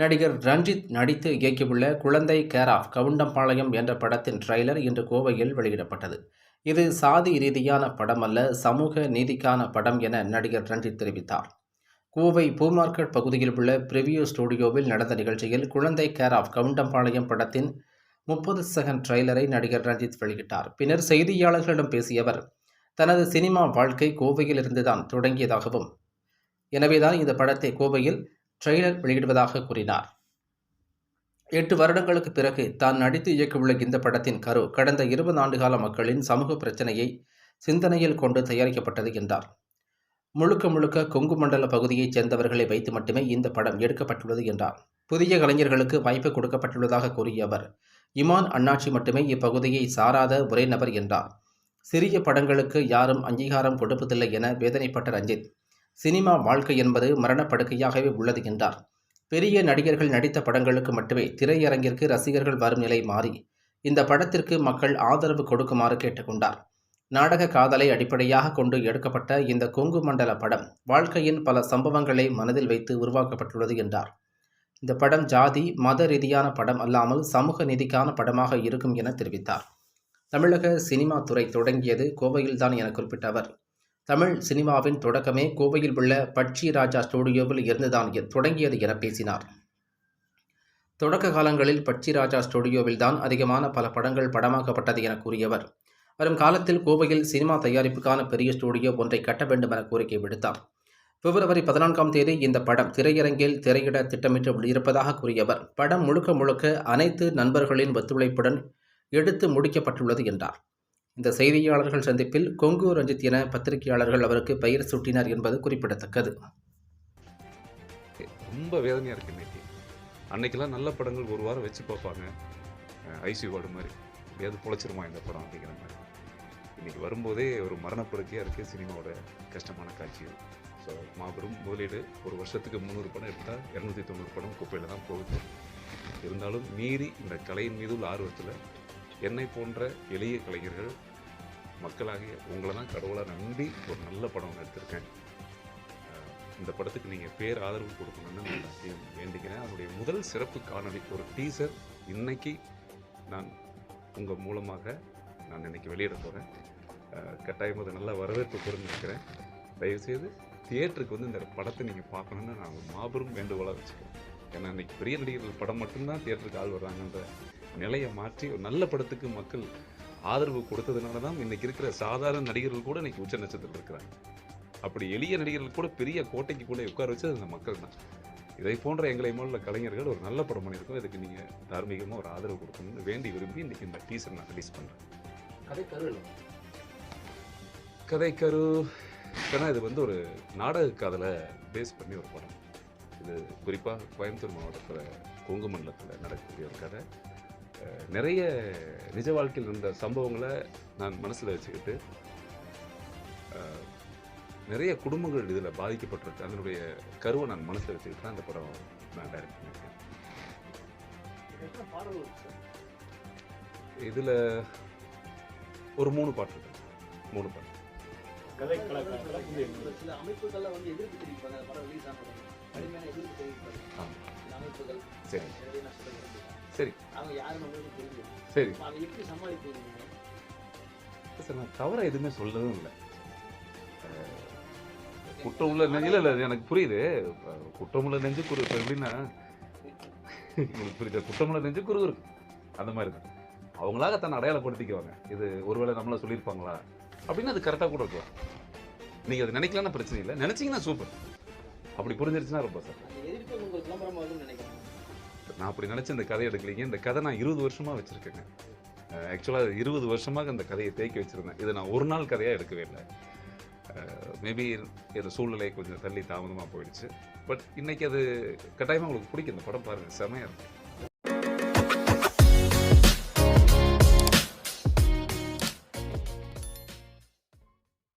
நடிகர் ரஞ்சித் நடித்து இயக்கியுள்ள குழந்தை கேர் ஆஃப் கவுண்டம்பாளையம் என்ற படத்தின் ட்ரெய்லர் இன்று கோவையில் வெளியிடப்பட்டது. இது சாதி ரீதியான படம் அல்ல சமூக நீதிக்கான படம் என நடிகர் ரஞ்சித் தெரிவித்தார். கோவை பூமார்க்கெட் பகுதியில் உள்ள பிரிவியூ ஸ்டுடியோவில் நடந்த நிகழ்ச்சியில் குழந்தை கேர் ஆஃப் கவுண்டம்பாளையம் படத்தின் முப்பது செகண்ட் ட்ரெய்லரை நடிகர் ரஞ்சித் வெளியிட்டார். பின்னர் செய்தியாளர்களிடம் பேசிய அவர் தனது சினிமா வாழ்க்கை கோவையில் இருந்துதான் தொடங்கியதாகவும் எனவேதான் இந்த படத்தை கோவையில் ட்ரெய்லர் வெளியிடுவதாக கூறினார். எட்டு வருடங்களுக்கு பிறகு தான் நடித்து இயக்கவுள்ள இந்த படத்தின் கரு கடந்த இருபது ஆண்டுகால மக்களின் சமூக பிரச்சனையை சிந்தனையில் கொண்டு தயாரிக்கப்பட்டது என்றார். முழுக்க முழுக்க கொங்கு மண்டல பகுதியைச் சேர்ந்தவர்களை வைத்து மட்டுமே இந்த படம் எடுக்கப்பட்டுள்ளது என்றார். புதிய கலைஞர்களுக்கு வாய்ப்பு கொடுக்கப்பட்டுள்ளதாக கூறிய அவர் இமான் அண்ணாச்சி மட்டுமே இப்பகுதியை சாராத ஒரே நபர் என்றார். சிறிய படங்களுக்கு யாரும் அங்கீகாரம் கொடுப்பதில்லை என வேதனைப்பட்ட ரஞ்சித் சினிமா வாழ்க்கை என்பது மரணப்படுக்கையாகவே உள்ளது என்றார். பெரிய நடிகர்கள் நடித்த படங்களுக்கு மட்டுமே திரையரங்கிற்கு ரசிகர்கள் வரும் நிலை மாறி இந்த படத்திற்கு மக்கள் ஆதரவு கொடுக்குமாறு கேட்டுக்கொண்டார். நாடக காதலை அடிப்படையாக கொண்டு எடுக்கப்பட்ட இந்த கொங்கு மண்டல படம் வாழ்க்கையின் பல சம்பவங்களை மனதில் வைத்து உருவாக்கப்பட்டுள்ளது என்றார். இந்த படம் ஜாதி மத ரீதியான படம் அல்லாமல் சமூக நீதிக்கான படமாக இருக்கும் என தெரிவித்தார். தமிழக சினிமா துறை தொடங்கியது கோவையில்தான் என குறிப்பிட்ட அவர். தமிழ் சினிமாவின் தொடக்கமே கோவையில் உள்ள பட்சி ராஜா ஸ்டுடியோவில் இருந்துதான் தொடங்கியது என பேசினார். தொடக்க காலங்களில் பட்சி ராஜா ஸ்டுடியோவில் தான் அதிகமான பல படங்கள் படமாக்கப்பட்டது என கூறியவர். வரும் காலத்தில் கோவையில் சினிமா தயாரிப்புக்கான பெரிய ஸ்டுடியோ ஒன்றை கட்ட வேண்டும் என கோரிக்கை விடுத்தார். பிப்ரவரி பதினான்காம் தேதி இந்த படம் திரையரங்கில் திரையிட திட்டமிட்டு இருப்பதாக கூறியவர். படம் முழுக்க முழுக்க அனைத்து நண்பர்களின் ஒத்துழைப்புடன் எடுத்து முடிக்கப்பட்டுள்ளது என்றார். இந்த செய்தியாளர்கள் சந்திப்பில் கொங்கு ரஞ்சித் என பத்திரிகையாளர்கள் அவருக்கு பெயர் சூட்டினர் என்பது குறிப்பிடத்தக்கது. ரொம்ப வேதனையாக இருக்குது இன்னைக்கு. அன்னைக்கெல்லாம் நல்ல படங்கள் ஒரு வாரம் வச்சு பார்ப்பாங்க. ஐசி வார்டு மாதிரி. எப்படியாவது பொழைச்சிருமா இந்த படம் அப்படிங்கிற மாதிரி. இன்னைக்கு வரும்போதே ஒரு மரணப்படுக்கையாக இருக்குது சினிமாவோட கஷ்டமான காட்சிகள். ஸோ மாபெரும் முதலீடு. ஒரு வருஷத்துக்கு முந்நூறு படம் எடுத்தால் இரநூத்தி தொண்ணூறு படம் குப்பையில் தான் போகுது. இருந்தாலும் மீறி இந்த கலையின் மீது உள்ள ஆர்வத்தில் என்னை போன்ற எளிய கலைஞர்கள் மக்களாகிய உங்களை தான் கடவுளாக நம்பி ஒரு நல்ல படம் ஒன்று எடுத்திருக்கேன். இந்த படத்துக்கு நீங்கள் பேர் ஆதரவு கொடுக்கணும்னு நான் எல்லாத்தையும் வேண்டிக்கிறேன். அதனுடைய முதல் சிறப்பு காணொலி ஒரு டீசர் இன்னைக்கு நான் உங்கள் மூலமாக நான் இன்னைக்கு வெளியிட போகிறேன் கட்டாயம் அது நல்ல வரவேற்பு பெறுந்திருக்கிறேன் தயவுசெய்து தியேட்டருக்கு வந்து இந்த படத்தை நீங்கள் பார்க்கணுன்னு நான் ஒரு மாபெரும் வேண்டுகோளாக வச்சுக்கிறேன். ஏன்னா இன்றைக்கி பெரிய நடிகர்கள் படம் மட்டும்தான் தியேட்டருக்கு ஆள் வர்றாங்கன்ற நிலையை மாற்றி ஒரு நல்ல படத்துக்கு மக்கள் ஆதரவு கொடுத்ததுனால தான் இன்னைக்கு இருக்கிற சாதாரண நடிகர்கள் கூட இன்னைக்கு உச்ச நட்சத்திரத்தில் இருக்கிறாங்க. அப்படி எளிய நடிகர்கள் கூட பெரிய கோட்டைக்கு கூட உட்கார வச்சது அந்த மக்கள் தான். இதை போன்ற எங்களை போல கலைஞர்கள் ஒரு நல்ல படம் பண்ணியிருக்கோம் இதுக்கு நீங்கள் தார்மீகமாக ஒரு ஆதரவு கொடுக்கணும்னு வேண்டி விரும்பி இன்னைக்கு இந்த டீசர் நான் ரிலீஸ் பண்ணுறேன் கதை கரு கதை கரு. ஏன்னா இது வந்து ஒரு நாடக காதலை பேஸ் பண்ணி ஒரு படம். இது குறிப்பாக கோயம்புத்தூர் மாவட்டத்தில் கொங்கு மண்டலத்தில் நடக்கக்கூடிய ஒரு கதை. நிறைய நிஜ வாழ்க்கையில் இருந்த சம்பவங்களை நான் மனசில் வச்சுக்கிட்டு நிறைய குடும்பங்கள் இதில் பாதிக்கப்பட்டிருக்கு. அதனுடைய கருவை நான் மனசில் வச்சுக்கிட்டு தான் அந்த படம் நான் டைரக்ட் பண்ணியிருக்கேன். இதில் ஒரு மூணு பாட்டு இருக்கு. மூணு பாட்டு. சரி. சரி. அவங்க யாரும் நம்மளுக்கு தெரியும் சரி. அதை எப்படி சமாளிப்பீங்க? சார் நான் தவற எதுவுமே சொல்லவும் இல்லை. குற்றம் உள்ள நெஞ்சு இல்லை எனக்கு புரியுது. குற்றம் உள்ள நெஞ்சு குரு இப்போ எப்படின்னா உங்களுக்கு புரியுது? குற்றமுள்ள நெஞ்சு குரு இருக்கு. அந்த மாதிரி தான். அவங்களாக தன்னை அடையாளப்படுத்திக்குவாங்க. இது ஒருவேளை நம்மள சொல்லியிருப்பாங்களா? அப்படின்னு அது கரெக்டாக கூட இருக்கலாம். நீங்கள் அது நினைக்கலன்னா பிரச்சனை இல்லை. நினச்சிங்கன்னா சூப்பர் அப்படி புரிஞ்சிருச்சுன்னா ரொம்ப சார். நான் அப்படி நினச்சி இந்த கதை எடுக்கலீங்க. இந்த கதை நான் இருபது வருஷமாக வச்சுருக்கேங்க. ஆக்சுவலாக இருபது வருஷமாக இந்த கதையை தேக்கி வச்சுருந்தேன். இதை நான் ஒரு நாள் கதையாக எடுக்கவே இல்லை. மேபி இந்த சூழ்நிலை கொஞ்சம் தள்ளி தாமதமாக போயிடுச்சு. பட் இன்னைக்கு அது கட்டாயமாக உங்களுக்கு பிடிக்கும். இந்த படம் பாருங்கள் செமையாக இருக்கும்